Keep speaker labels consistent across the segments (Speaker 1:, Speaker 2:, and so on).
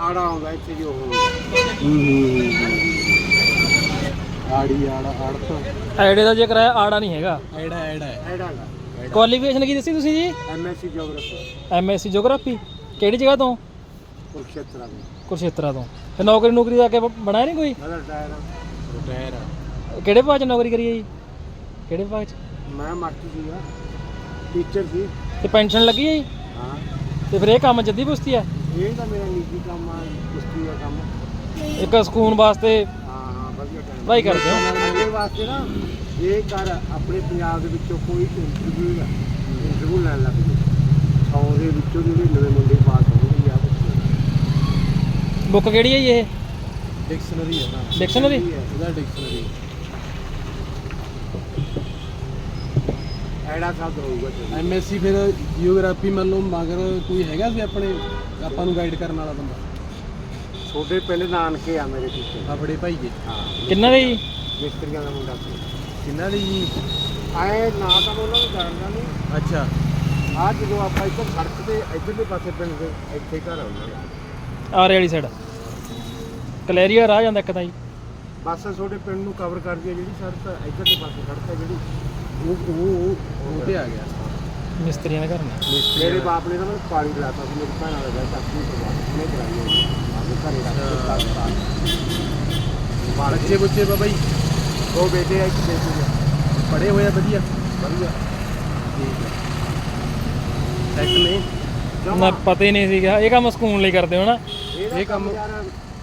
Speaker 1: ਆੜਾ ਆਉਂਦਾ ਇੱਥੇ ਜੋ ਹੋਊਗਾ
Speaker 2: ਆੜੀ ਆੜਾ ਆੜਤ
Speaker 3: ਐਡੇ ਦਾ ਜ਼ਿਕਰ ਹੈ ਆੜਾ ਨਹੀਂ ਹੈਗਾ।
Speaker 2: ਐੜਾ ਐੜਾ ਹੈ।
Speaker 1: ਐੜਾ ਦਾ।
Speaker 3: ਕੁਆਲੀਫਿਕੇਸ਼ਨ ਕੀ ਦੱਸੀ ਤੁਸੀਂ ਜੀ?
Speaker 1: ਐਮਐਸਸੀ ਜੀਓਗ੍ਰਾਫੀ
Speaker 3: ਐਮਐਸਸੀ ਜੀਓਗ੍ਰਾਫੀ ਕਿਹੜੀ ਜਗ੍ਹਾ ਤੋਂ?
Speaker 1: ਕੁਰਕਸ਼ੇਤਰਾ ਦੇ
Speaker 3: ਕੁਰਸ਼ੇਤਰਾ ਤੋਂ। ਤੇ ਨੌਕਰੀ ਨੌਕਰੀ ਦਾ ਅੱਗੇ ਬਣਾਇਆ ਨਹੀਂ ਕੋਈ?
Speaker 1: ਟਾਇਰ
Speaker 2: ਰਿਟਾਇਰ
Speaker 3: ਕਿਹੜੇ ਵਿਭਾਗ 'ਚ ਨੌਕਰੀ ਕਰੀ ਹੈ ਜੀ? ਕਿਹੜੇ ਵਿਭਾਗ 'ਚ?
Speaker 1: ਮੈਂ ਮਾਸਟਰ ਸੀਗਾ ਟੀਚਰ ਸੀ।
Speaker 3: ਤੇ ਪੈਨਸ਼ਨ ਲੱਗੀ ਹੈ ਜੀ?
Speaker 1: ਹਾਂ।
Speaker 3: ਤੇ ਫਿਰ ਇਹ ਕੰਮ ਜੱਦੀ ਪੁਸਤੀ ਆ
Speaker 1: ਇਹ ਤਾਂ ਮੇਰਾ ਨਿੱਜੀ ਕੰਮ ਆ ਕੁਸ਼ਤੀ ਦਾ ਕੰਮ।
Speaker 3: ਇੱਕ ਸਕੂਨ ਵਾਸਤੇ
Speaker 1: ਹਾਂ ਹਾਂ ਵਧੀਆ ਟਾਈਮ
Speaker 3: ਭਾਈ ਕਰਦੇ ਹੋ।
Speaker 1: ਅੱਗੇ ਵਾਸਤੇ ਨਾ ਇਹ ਕਰ ਆਪਣੇ ਪੰਜਾਬ ਦੇ ਵਿੱਚੋਂ ਕੋਈ ਇੰਟਰਵਿਊ ਦਾ ਇੰਟਰਵਿਊ ਲੈਣ ਲੱਗ ਜੇ ਸੌ ਦੇ ਵਿੱਚੋਂ ਜਿਹੜੇ ਨਵੇਂ ਮੁੰਡੇ ਪਾਸ ਹੋਣਗੇ ਆ ਬੱਚੇ
Speaker 3: ਬੁੱਕ ਕਿਹੜੀ ਹੈ ਜੀ ਇਹ?
Speaker 2: ਡਿਕਸ਼ਨਰੀ ਹੈ ਨਾ।
Speaker 3: ਡਿਕਸ਼ਨਰੀ
Speaker 2: ਇਹਦਾ ਡਿਕਸ਼ਨਰੀ
Speaker 1: ਐੜਾ ਸ਼ਬਦ ਹੋਊਗਾ
Speaker 2: ਐਮਐਸਸੀ ਫਿਰ ਜੀਓਗ੍ਰਾਫੀ ਮੰਨ ਲਓ ਮਗਰ ਕੋਈ ਹੈਗਾ ਸੀ ਆਪਣੇ? ਆਪਾਂ ਨੂੰ ਗਾਈਡ ਕਰਨ ਵਾਲਾ ਬੰਦਾ।
Speaker 1: ਛੋਟੇ ਪਿੰਡ ਨਾਨਕੇ ਆ ਮੇਰੇ ਟੀਚਰ
Speaker 2: ਆਪਣੇ ਭਾਈ ਜੀ।
Speaker 1: ਹਾਂ।
Speaker 3: ਕਿੰਨਾ ਦੇ ਜੀ?
Speaker 1: ਮਿਸਤਰੀਆਂ ਦਾ ਮੁੰਡਾ ਸੀ।
Speaker 2: ਕਿੰਨਾ ਦੀ ਜੀ?
Speaker 1: ਆਏ ਨਾ ਤਾਂ ਮੈਂ ਉਹਨਾਂ ਨੂੰ ਜਾਣਦਾ ਨਹੀਂ।
Speaker 2: ਅੱਛਾ।
Speaker 1: ਆ ਜਦੋਂ ਆਪਾਂ ਇੱਧਰ ਸੜਕ ਤੇ ਇੱਧਰਲੇ ਪਾਸੇ ਪਿੰਡ ਦੇ ਇੱਥੇ ਘਰ ਆਉਂਦੇ
Speaker 3: ਆਰੇ ਵਾਲੀ ਸਾਈਡ ਕਲੈਰੀਆ ਰਾਹ ਜਾਂਦਾ ਇੱਕ ਤਾਂ ਜੀ।
Speaker 1: ਬਸ ਤੁਹਾਡੇ ਪਿੰਡ ਨੂੰ ਕਵਰ ਕਰਦੀ ਹੈ ਜਿਹੜੀ ਸੜਕ ਇੱਧਰਲੇ ਪਾਸੇ ਸੜਕ ਹੈ ਜਿਹੜੀ।
Speaker 2: ਉਹ ਉਹ ਉਹ- ਉਹ ਤੇ ਆ ਗਿਆ।
Speaker 3: ਮਿਸਤਰੀਆਂ ਦੇ ਘਰ ਨੇ।
Speaker 1: ਮੇਰੇ ਬਾਪ ਨੇ ਤਾਂ ਮੈਨੂੰ ਪਾਣੀ ਪਿਲਾਤਾ ਸੀ ਮੇਰੀ ਭੈਣ ਵਾਲੇ ਦਾ ਚਾਚੀ ਪਰਿਵਾਰ ਨੇ ਕਰਾਈ ਹੋਈ ਆਪਣੇ ਘਰੇ ਰੱਖ ਕੇ ਸਾਲ
Speaker 2: ਬੱਚੇ ਬੁੱਚੇ ਬਾਬਾ ਜੀ?
Speaker 1: ਦੋ ਬੇਟੇ ਆ ਇੱਕ ਬੇਟੀ ਆ।
Speaker 2: ਪੜੇ ਹੋਏ ਆ ਵਧੀਆ?
Speaker 1: ਵਧੀਆ।
Speaker 2: ਠੀਕ ਹੈ ਸੈੱਟ ਨੇ?
Speaker 3: ਨਾ ਪਤਾ ਹੀ ਨਹੀਂ ਸੀਗਾ। ਇਹ ਕੰਮ ਸਕੂਨ ਲਈ ਕਰਦੇ ਹੋ ਨਾ?
Speaker 1: ਇਹ ਕੰਮ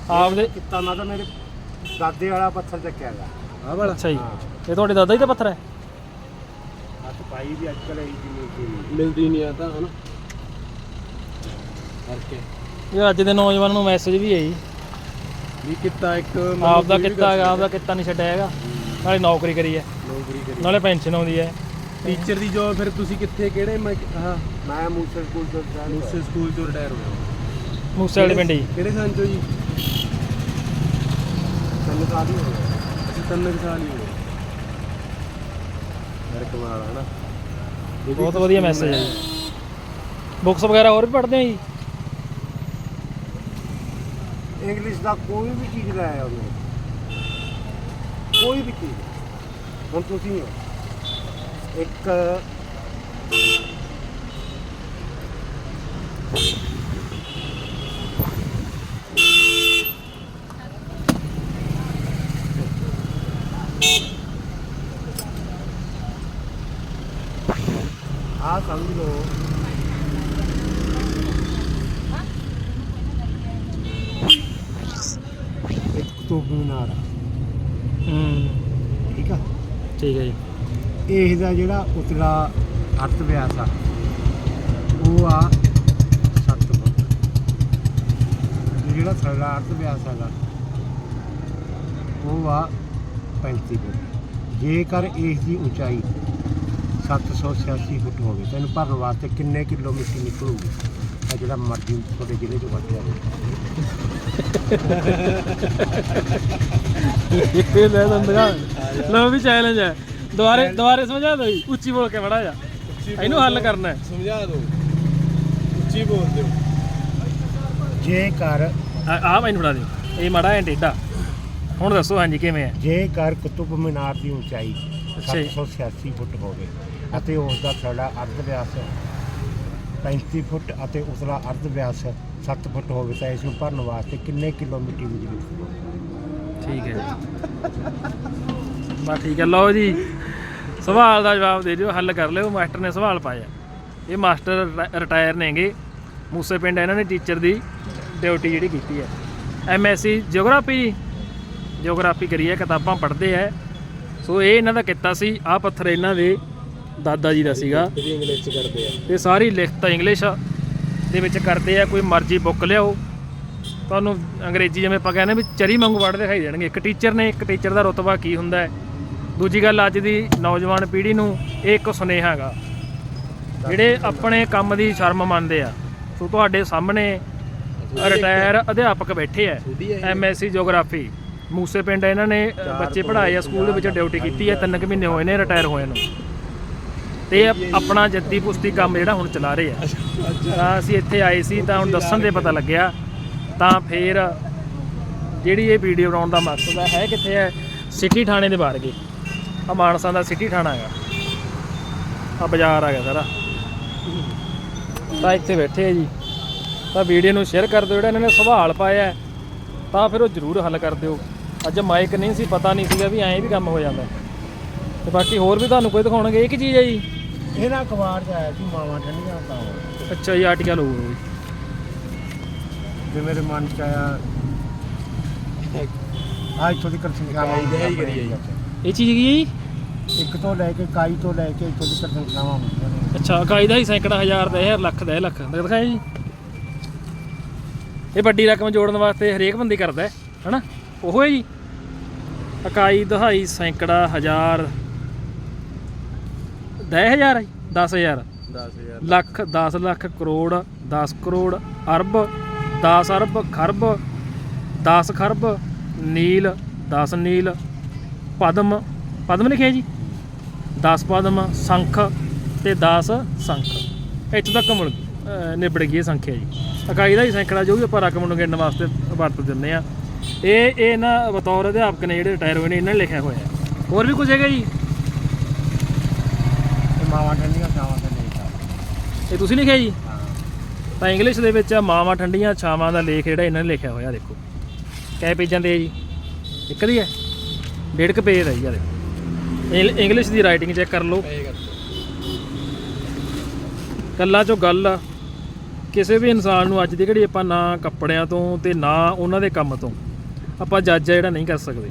Speaker 3: ਆਪਦੇ
Speaker 1: ਕੀਤਾ ਮੈਂ ਤਾਂ ਮੇਰੇ ਦਾਦੇ ਵਾਲਾ ਪੱਥਰ ਚੱਕਿਆ ਗਿਆ
Speaker 2: ਆ ਵਾਲਾ?
Speaker 3: ਅੱਛਾ ਜੀ। ਇਹ ਤੁਹਾਡੇ ਦਾਦਾ ਜੀ ਦਾ ਪੱਥਰ ਹੈ?
Speaker 1: ਹੱਥ ਪਾਈ ਵੀ ਅੱਜ ਕੱਲ੍ਹ ਇਹੀ ਜਿੰਨੀ ਕੀ
Speaker 2: ਮਿਲਦੀ ਨਹੀਂ ਆ ਤਾਂ ਹਨਾ? ਕਰਕੇ।
Speaker 3: ਇਹ ਅੱਜ ਦੇ ਨੌਜਵਾਨਾਂ ਨੂੰ ਮੈਸੇਜ ਵੀ ਹੈ ਜੀ
Speaker 2: ਵੀ ਕਿੱਤਾ ਇੱਕ ਮੰਨ ਲਓ
Speaker 3: ਆਪ ਦਾ
Speaker 2: ਵੀ
Speaker 3: ਕਿੱਤਾ ਹੈਗਾ ਆਪ ਦਾ ਕਿੱਤਾ ਨਹੀਂ ਛੱਡਿਆ ਹੈਗਾ। ਨਾਲੇ ਨੌਕਰੀ ਕਰੀ ਹੈ।
Speaker 2: ਨੌਕਰੀ ਕਰੀ।
Speaker 3: ਨਾਲੇ ਪੈਨਸ਼ਨ ਆਉਂਦੀ ਹੈ।
Speaker 2: ਟੀਚਰ ਦੀ ਜੋਬ ਫਿਰ ਤੁਸੀਂ ਕਿੱਥੇ ਕਿਹੜੇ ਮੈਂ ਹਾਂ?
Speaker 1: ਮੈਂ ਮੂਸਲ ਸਕੂਲ ਤੋਂ ਜਾਣ
Speaker 2: ਮੂਸੇ ਸਕੂਲ ਤੋਂ ਰਿਟਾਇਰ ਹੋਏ
Speaker 3: ਮੂਸੇ ਵਾਲੇ ਪਿੰਡ ਜੀ
Speaker 2: ਕਿਹੜੇ ਸਾਲ ਚੋਂ ਜੀ?
Speaker 1: ਤਿੰਨ ਸਾਲ ਹੀ ਹੋ ਗਏ।
Speaker 2: ਅਸੀਂ ਤਿੰਨ ਕੁ ਸਾਲ ਹੀ ਹੋਏ ਯਾਰ ਕਮਾਲ ਹੈ ਨਾ। ਇਹ ਵੀ
Speaker 3: ਬਹੁਤ ਵਧੀਆ ਮੈਸੇਜ ਹੈ। ਜੀ ਬੁੱਕਸ ਵਗੈਰਾ ਹੋਰ ਵੀ ਪੜ੍ਹਦੇ ਹੋ ਜੀ?
Speaker 1: ਇੰਗਲਿਸ਼ ਦਾ ਕੋਈ ਵੀ ਚੀਜ਼ ਲੈ ਉਹਨੇ ਕੋਈ ਵੀ ਚੀਜ਼। ਹੁਣ ਤੁਸੀਂ ਹੋ ਇੱਕ ਆ ਸਮਝ ਲਓ ਇੱਕ ਕੁਤੁਬ ਮੀਨਾਰ ਆ,
Speaker 3: ਹੂੰ
Speaker 1: ਠੀਕ ਆ
Speaker 3: ਠੀਕ ਹੈ ਜੀ
Speaker 1: ਇਹ ਦਾ ਜਿਹੜਾ ਉਤਲਾ ਅਰਥ ਵਿਆਸ ਆ ਉਹ ਆ 7 ਫੁੱਟ ਤੇ ਜਿਹੜਾ ਥੱਲਾ ਅਰਥ ਵਿਆਸ ਹੈਗਾ ਉਹ ਆ 35 ਫੁੱਟ ਜੇਕਰ ਇਸ ਦੀ ਉਚਾਈ 786 ਫੁੱਟ ਹੋਵੇ ਤੈਨੂੰ ਭਰਨ ਵਾਸਤੇ ਕਿੰਨੇ ਕਿਲੋ ਮਿੱਟੀ ਨਿਕਲੂਗੀ? ਆ ਜਿਹੜਾ ਮਰਜ਼ੀ ਤੁਹਾਡੇ ਜ਼ਿਲ੍ਹੇ ਚੋਂ ਵੱਧ ਜਾਵੇ
Speaker 3: ਇਹ ਲੈ ਦੰਦਗਾ ਲੋ ਵੀ ਚੈਲੰਜ ਹੈ। ਦੁਬਾਰੇ ਦੁਬਾਰੇ ਸਮਝਾ ਦੋ ਜੀ। ਉੱਚੀ ਬੋਲ ਕੇ ਬੜਾ ਜਾ। ਇਹਨੂੰ ਹੱਲ ਕਰਨਾ ਹੈ।
Speaker 2: ਸਮਝਾ ਦਿਓ। ਉੱਚੀ ਬੋਲ ਦਿਓ।
Speaker 1: ਜੇਕਰ
Speaker 3: ਆ ਮੈਨੂੰ ਫੜਾ ਦਿਓ ਇਹ ਮਾੜਾ ਹੈ ਟੇਡਾ ਹੁਣ ਦੱਸੋ ਹਾਂਜੀ ਕਿਵੇਂ ਹੈ?
Speaker 1: ਜੇਕਰ ਕੁਤੁਬ ਮੀਨਾਰ ਦੀ ਉਚਾਈ
Speaker 3: ਅੱਛਾ ਜੀ।
Speaker 1: 786 ਫੁੱਟ ਹੋਵੇ ਅਤੇ ਉਸ ਦਾ ਥੜਾ ਅਰਧ ਵਿਆਸ 35 ਫੁੱਟ ਅਤੇ ਉਸਦਾ ਅਰਧ ਵਿਆਸ 7 ਫੁੱਟ ਹੋਵੇ ਤਾਂ ਇਸ ਨੂੰ ਭਰਨ ਵਾਸਤੇ ਕਿੰਨੇ ਕਿਲੋ ਮਿੱਟੀ ਦੀ ਜ਼ਰੂਰਤ
Speaker 3: ਠੀਕ ਹੈ ਬਾ ਠੀਕ ਹੈ, ਲਓ ਜੀ। ਸਵਾਲ ਦਾ ਜਵਾਬ ਦੇ ਦਿਓ, ਹੱਲ ਕਰ ਲਿਓ। ਮਾਸਟਰ ਨੇ ਸਵਾਲ ਪਾਇਆ। ਇਹ ਮਾਸਟਰ ਰਿਟਾਇਰ ਨੇਗੇ। ਮੂਸੇ ਪਿੰਡ ਇਹਨਾਂ ਨੇ ਟੀਚਰ ਦੀ ਡਿਊਟੀ ਜਿਹੜੀ ਕੀਤੀ ਹੈ। ਐਮਐਸਸੀ ਜਿਓਗ੍ਰਾਫੀ ਜਿਓਗ੍ਰਾਫੀ ਕਰੀ ਹੈ ਕਿਤਾਬਾਂ ਪੜ੍ਹਦੇ ਹੈ। ਸੋ ਇਹ ਇਹਨਾਂ ਦਾ ਕਿੱਤਾ ਸੀ, ਆਹ ਪੱਥਰ ਇਹਨਾਂ ਦੇ ਦਾਦਾ ਜੀ ਦਾ ਸੀਗਾ।
Speaker 2: ਇਹਦੀ ਇੰਗਲਿਸ਼ ਚ ਕਰਦੇ ਆ।
Speaker 3: ਇਹ ਸਾਰੀ ਲਿਖਤ ਇੰਗਲਿਸ਼ ਦੇ ਵਿੱਚ ਕਰਦੇ ਆ ਕੋਈ ਮਰਜ਼ੀ ਬੁੱਕ ਲਿਆਓ। ਤੁਹਾਨੂੰ ਅੰਗਰੇਜ਼ੀ ਜਿਵੇਂ ਆਪਾਂ ਕਹਿੰਦੇ ਵੀ ਚਰੀ ਵਾਂਗੂ ਵੜ ਦਿਖਾਈ ਦੇਣਗੇ। ਇੱਕ ਟੀਚਰ ਨੇ ਇੱਕ ਟੀਚਰ ਦਾ ਰੁਤਬਾ ਕੀ ਹੁੰਦਾ ਹੈ? ਦੂਜੀ ਗੱਲ ਅੱਜ ਦੀ ਨੌਜਵਾਨ ਪੀੜ੍ਹੀ ਨੂੰ ਇਹ ਇੱਕ ਸੁਨੇਹਾ ਹੈਗਾ। ਜਿਹੜੇ ਆਪਣੇ ਕੰਮ ਦੀ ਸ਼ਰਮ ਮੰਨਦੇ ਆ ਸੋ ਤੁਹਾਡੇ ਸਾਹਮਣੇ ਰਿਟਾਇਰ ਅਧਿਆਪਕ ਬੈਠੇ ਆ। ਐਮਐਸਸੀ ਜਿਓਗ੍ਰਾਫੀ ਮੂਸੇ ਪਿੰਡ ਇਹਨਾਂ ਨੇ ਬੱਚੇ ਪੜ੍ਹਾਏ ਆ ਸਕੂਲ ਦੇ ਵਿੱਚ ਡਿਊਟੀ ਕੀਤੀ ਹੈ ਤਿੰਨ ਕੁ ਮਹੀਨੇ ਹੋਏ ਨੇ ਰਿਟਾਇਰ ਹੋਏ ਨੂੰ। ਤੇ ਇਹ ਆਪਣਾ ਜੱਦੀ ਪੁਸਤੀ ਕੰਮ ਜਿਹੜਾ ਹੁਣ ਚਲਾ ਰਹੇ ਆ। ਤਾਂ ਅਸੀਂ ਇੱਥੇ ਆਏ ਸੀ, ਤਾਂ ਹੁਣ ਦੱਸਣ ਦੇ ਪਤਾ ਲੱਗਿਆ, ਤਾਂ ਫਿਰ ਜਿਹੜੀ ਇਹ ਵੀਡੀਓ ਬਣਾਉਣ ਦਾ ਮਕਸਦ ਹੈ ਹੈ ਕਿੱਥੇ ਹੈ? ਸਿਟੀ ਥਾਣੇ ਦੇ ਬਾਹਰ ਗਏ ਆ ਮਾਨਸਾ ਦਾ ਸਿਟੀ ਥਾਣਾ ਹੈਗਾ। ਆ ਬਾਜ਼ਾਰ ਹੈਗਾ ਸਾਰਾ। ਤਾਂ ਇੱਥੇ ਬੈਠੇ ਆ ਜੀ। ਤਾਂ ਵੀਡੀਓ ਨੂੰ ਸ਼ੇਅਰ ਕਰ ਦਿਓ, ਜਿਹੜਾ ਇਹਨਾਂ ਨੇ ਸਵਾਲ ਪਾਇਆ ਤਾਂ ਫਿਰ ਉਹ ਜ਼ਰੂਰ ਹੱਲ ਕਰ ਦਿਓ। ਅੱਜ ਮਾਈਕ ਨਹੀਂ ਸੀ, ਪਤਾ ਨਹੀਂ ਸੀਗਾ ਵੀ ਐਂ ਵੀ ਕੰਮ ਹੋ ਜਾਂਦਾ। ਤੇ ਬਾਕੀ ਹੋਰ ਵੀ ਤੁਹਾਨੂੰ ਕੋਈ ਦਿਖਾਉਣਗੇ ਇਹ ਕੀ ਚੀਜ਼ ਹੈ ਜੀ।
Speaker 1: ਇਹਨਾਂ ਅਖਬਾਰ 'ਚ ਆਇਆ ਸੀ ਮਾਵਾਂ ਠੰਡੀਆਂ ਤਾਂ
Speaker 3: ਅੱਛਾ ਜੀ ਆਰਟੀਕਲ ਹੋਊਗਾ
Speaker 1: ਤੇ ਮੇਰੇ ਮਨ 'ਚ ਆਇਆ ਆ ਇੱਥੋਂ ਦੀ ਸੰਖਿਆਵਾਂ
Speaker 2: ਇਕਾਈ ਦਾ ਹੀ ਕਰੀਏ ਜੀ।
Speaker 3: ਇਹ ਚੀਜ਼ ਕੀ ਹੈ ਜੀ?
Speaker 1: ਇੱਕ ਤੋਂ ਲੈ ਕੇ ਇਕਾਈ ਤੋਂ ਲੈ ਕੇ ਇੱਥੋਂ ਦੀ ਸੰਖਿਆਵਾਂ ਹੁੰਦੀਆਂ ਨੇ
Speaker 3: ਅੱਛਾ ਇਕਾਈ ਦਾ ਹੀ ਸੈਂਕੜਾ ਹਜ਼ਾਰ ਦਾ ਇਹ ਲੱਖ ਦਾ ਇਹ ਲੱਖ। ਦਾ ਦਿਖਾਇਆ ਜੀ। ਇਹ ਵੱਡੀ ਰਕਮ ਜੋੜਨ ਵਾਸਤੇ ਹਰੇਕ ਬੰਦੇ ਕਰਦਾ ਹੈ ਹਨਾ? ਉਹ ਹੈ ਜੀ। ਇਕਾਈ ਦਹਾਈ ਸੈਂਕੜਾ ਹਜ਼ਾਰ 10000 10000
Speaker 2: 10000
Speaker 3: ਲੱਖ 10 ਲੱਖ ਕਰੋੜ 10 ਕਰੋੜ ਅਰਬ 10 ਅਰਬ ਖਰਬ 10 ਖਰਬ ਨੀਲ 10 ਨੀਲ ਪਦਮ। ਪਦਮ ਲਿਖਿਆ ਜੀ। 10 ਪਦਮ ਸੰਖ ਤੇ 10 ਸੰਖ। ਇੱਥੋਂ ਤੱਕ ਮੁੜ ਨਿਬੜ ਗਈ ਸੰਖਿਆ ਜੀ। ਇਕਾਈ ਦਾ ਹੀ ਸੈਂਕੜਾ ਜੋ ਵੀ ਆਪਾਂ ਰਕਮ ਨੂੰ ਗਿਣਨ ਵਾਸਤੇ ਵਰਤ ਦਿੰਦੇ ਆ ਇਹ ਇਹ ਨਾ ਬਤੌਰ ਅਧਿਆਪਕ ਨੇ ਜਿਹੜੇ ਰਿਟਾਇਰ ਹੋਏ ਨੇ ਇਹਨਾਂ ਨੇ ਲਿਖਿਆ ਹੋਇਆ। ਹੋਰ ਵੀ ਕੁਝ ਹੈਗਾ ਜੀ?
Speaker 1: ਮਾਵਾਂ ਠੰਡੀਆਂ ਛਾਵਾਂ ਤੇ ਨਹੀਂ ਤਾਂ
Speaker 3: ਇਹ ਤੁਸੀਂ ਲਿਖਿਆ ਜੀ
Speaker 1: ਹਾਂ।
Speaker 3: ਤਾਂ ਇੰਗਲਿਸ਼ ਦੇ ਵਿੱਚ ਆ ਮਾਵਾਂ ਠੰਡੀਆਂ ਛਾਵਾਂ ਦਾ ਲੇਖ ਜਿਹੜਾ ਇਹਨਾਂ ਨੇ ਲਿਖਿਆ ਹੋਇਆ ਦੇਖੋ। ਕੈ ਪੇਜਾਂ ਤੇ ਹੈ ਜੀ? ਇੱਕ ਦੀ ਹੈ? ਡੇਢ ਕੁ ਪੇਜ ਦਾ ਜੀ ਆ ਦੇਖੋ। ਇੰਗ- ਇੰਗਲਿਸ਼ ਦੀ ਰਾਈਟਿੰਗ ਚੈੱਕ ਕਰ ਲਓ।
Speaker 2: ਪਏਗਾ
Speaker 3: ਕੱਲਾ ਚੋਂ ਗੱਲ ਆ ਕਿਸੇ ਵੀ ਇਨਸਾਨ ਨੂੰ ਅੱਜ ਦੀ ਘੜੀ ਆਪਾਂ ਨਾ ਕੱਪੜਿਆਂ ਤੋਂ ਤੇ ਨਾ ਉਹਨਾਂ ਦੇ ਕੰਮ ਤੋਂ ਆਪਾਂ ਜੱਜ ਆ ਜਿਹੜਾ ਨਹੀਂ ਕਰ ਸਕਦੇ।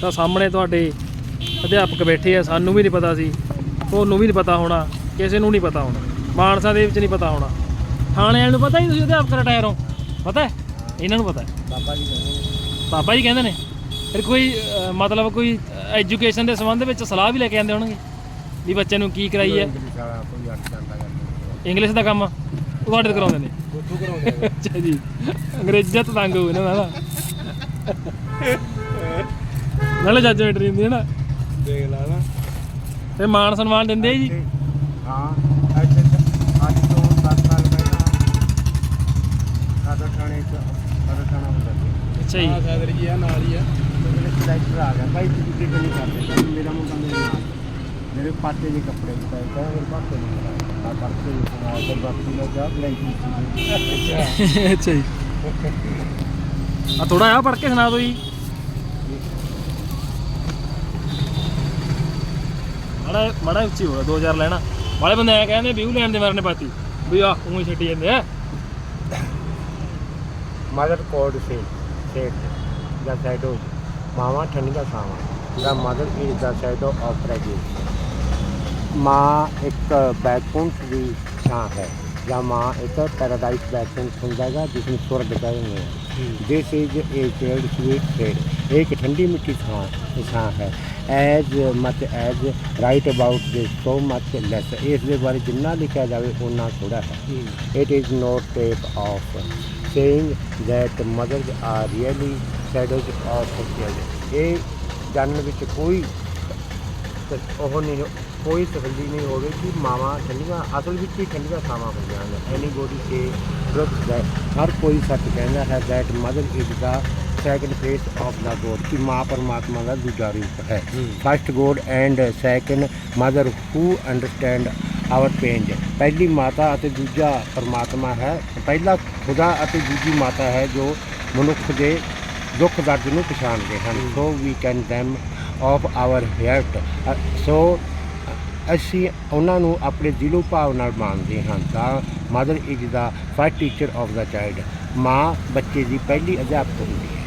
Speaker 3: ਤਾਂ ਸਾਹਮਣੇ ਤੁਹਾਡੇ ਅਧਿਆਪਕ ਬੈਠੇ ਆ ਸਾਨੂੰ ਵੀ ਨਹੀਂ ਪਤਾ ਸੀ ਤੁਹਾਨੂੰ ਵੀ ਨਹੀਂ ਪਤਾ ਹੋਣਾ ਕਿਸੇ ਨੂੰ ਨਹੀਂ ਪਤਾ ਹੋਣਾ ਮਾਨਸਾ ਦੇ ਵਿੱਚ ਨਹੀਂ ਪਤਾ ਹੋਣਾ। ਥਾਣੇ ਵਾਲਿਆਂ ਨੂੰ ਪਤਾ ਹੀ ਤੁਸੀਂ ਅਧਿਆਪਕ ਰਿਟਾਇਰ ਹੋ ਪਤਾ ਹੈ? ਇਹਨਾਂ ਨੂੰ ਪਤਾ ਹੈ।
Speaker 1: ਬਾਬਾ ਜੀ ਕਹਿੰਦੇ ਨੇ।
Speaker 3: ਪਾਪਾ ਜੀ ਕਹਿੰਦੇ ਨੇ ਫਿਰ ਕੋਈ ਮਤਲਬ ਕੋਈ ਐਜੂਕੇਸ਼ਨ ਦੇ ਸੰਬੰਧ ਵਿੱਚ ਸਲਾਹ ਵੀ ਲੈ ਕੇ ਆਉਂਦੇ ਹੋਣਗੇ ਵੀ ਬੱਚੇ ਨੂੰ ਕੀ ਕਰਾਈ ਹੈ?
Speaker 1: ਇੰਗਲਿਸ਼
Speaker 3: ਦਾ ਕੰਮ? ਉਹ ਤੁਹਾਡੇ ਕਰਾਉਂਦੇ ਨੇ। ਅੱਛਾ ਜੀ। ਤੋਂ ਤੰਗ ਹੋ ਇਹਨਾਂ ਦਾ ਨਾਲੇ ਜੱਜਮੈਂਟ ਨਹੀਂ ਹੁੰਦੀ ਹੈ ਨਾ।
Speaker 2: ਦੇਖ ਲਾ ਨਾ।
Speaker 3: ਤੇ ਮਾਣ ਸਨਮਾਨ ਦਿੰਦੇ ਆ ਜੀ?
Speaker 1: ਹਾਂ ਅੱਜ ਅੱਜ ਤੋਂ 10 ਸਾਲ ਪਹਿਲਾਂ ਸਾਡਾ ਥਾਣੇ ਚ ਸਾਡਾ ਥਾਣਾ ਹੁੰਦਾ ਸੀ।
Speaker 3: ਅੱਛਾ ਜੀ।
Speaker 2: ਹਾਂ ਸਾਦਰ ਜੀ ਆ ਨਾਲ ਹੀ ਆ।
Speaker 1: ਮੇਰੇ ਸਿਲੈਕਟਰ ਆ ਗਿਆ। ਭਾਈ ਤੁਸੀਂ ਕੀ ਗੱਲ ਕਰਦੇ? ਕਹਿੰਦੇ ਮੇਰਾ ਮੁੰਡਾ ਮੇਰੇ ਨਾਲ। ਮੇਰੇ ਪਾਟੇ ਦੇ ਕੱਪੜੇ ਪਾਏ ਕਹਿੰਦਾ ਮੇਰੇ ਪਾਪੇ ਨੇ ਆ ਕਰਕੇ ਸੁਣਾਇਆ ਤੇ ਬਾਕੀ ਲੋਕ ਜਾ ਲੈ ਜੀ
Speaker 3: ਅੱਛਾ ਜੀ। ਆ ਥੋੜਾ ਆ ਪੜ ਕੇ ਸੁਣਾ ਦਿਓ ਜੀ। ਮੜਾ ਮੜਾ ਉੱਚੀ ਹੋਇਆ 2000 ਲੈਣਾ ਵਾਲੇ ਬੰਦੇ ਆ ਕਹਿੰਦੇ ਵਿਊ ਲੈਣ ਦੇ ਮਾਰਨੇ ਪਾਤੀ। ਵੀ ਆ ਉਹ ਛੱਡੀ ਜਾਂਦੇ ਆ।
Speaker 1: ਮਦਰ ਕੋਡ ਸੇ ਸੇਟ ਦਾ ਸ਼ੈਡੋ ਮਾਵਾ ਠੰਡੀਆਂ ਸਾਵਾਂ ਦਾ mother is the shadow of presence ਮਾਂ ਇੱਕ ਬੈਕਪੁੰਟ ਦੀ ਛਾਂ ਹੈ ਜਾਂ ਮਾਂ ਇੱਕ ਪੈਰਾਡਾਈਸ ਬੈਕਪੁੰਟ ਹੁੰਦਾ ਹੈਗਾ ਜਿਸ ਨੂੰ ਸਵਰਗ ਕਹਿੰਦੇ ਨੇ। This is a chilled sweet shade ਇੱਕ ਠੰਡੀ ਮਿੱਠੀ ਛਾਂ ਛਾਂ ਹੈ। As much as write about this so much less ਇਸ ਦੇ ਬਾਰੇ ਜਿੰਨਾ ਲਿਖਿਆ ਜਾਵੇ ਉਨਾ ਥੋੜਾ ਹੈ। It is no tape of saying that mothers are really shadows of children ਇਹ ਜਾਣਨ ਵਿੱਚ ਕੋਈ ਉਹ ਨਹੀਂ, ਕੋਈ ਤਸੱਲੀ ਨਹੀਂ ਹੋਵੇ ਕਿ ਮਾਵਾਂ ਠੰਡੀਆਂ, ਅਸਲ ਵਿੱਚ ਹੀ ਠੰਡੀਆਂ ਥਾਵਾਂ ਹੁੰਦੀਆਂ ਹਨ। ਐਨੀਬੋਡੀ ਸੇ ਟਰੁੱਥ that ਹਰ ਕੋਈ ਸੱਚ ਕਹਿੰਦਾ ਹੈ that mother is the second face of the god ਕਿ ਮਾਂ ਪਰਮਾਤਮਾ ਦਾ ਦੂਜਾ ਰੂਪ ਹੈ first god and second mother who understand our pain. ਪਹਿਲੀ ਮਾਤਾ ਅਤੇ ਦੂਜਾ ਪਰਮਾਤਮਾ ਹੈ ਪਹਿਲਾ ਖੁਦਾ ਅਤੇ ਦੂਜੀ ਮਾਤਾ ਹੈ ਜੋ ਮਨੁੱਖ ਦੇ ਦੁੱਖ ਦਰਦ ਨੂੰ ਪਛਾਣਦੇ ਹਨ so we can them of our heart. So ਅਸੀਂ ਉਹਨਾਂ ਨੂੰ ਆਪਣੇ ਦਿਲੋਂ ਭਾਵ ਨਾਲ ਮੰਨਦੇ ਹਾਂ ਤਾਂ mother is the first teacher of the child ਮਾਂ ਬੱਚੇ ਦੀ ਪਹਿਲੀ ਅਧਿਆਪਕ ਹੁੰਦੀ ਹੈ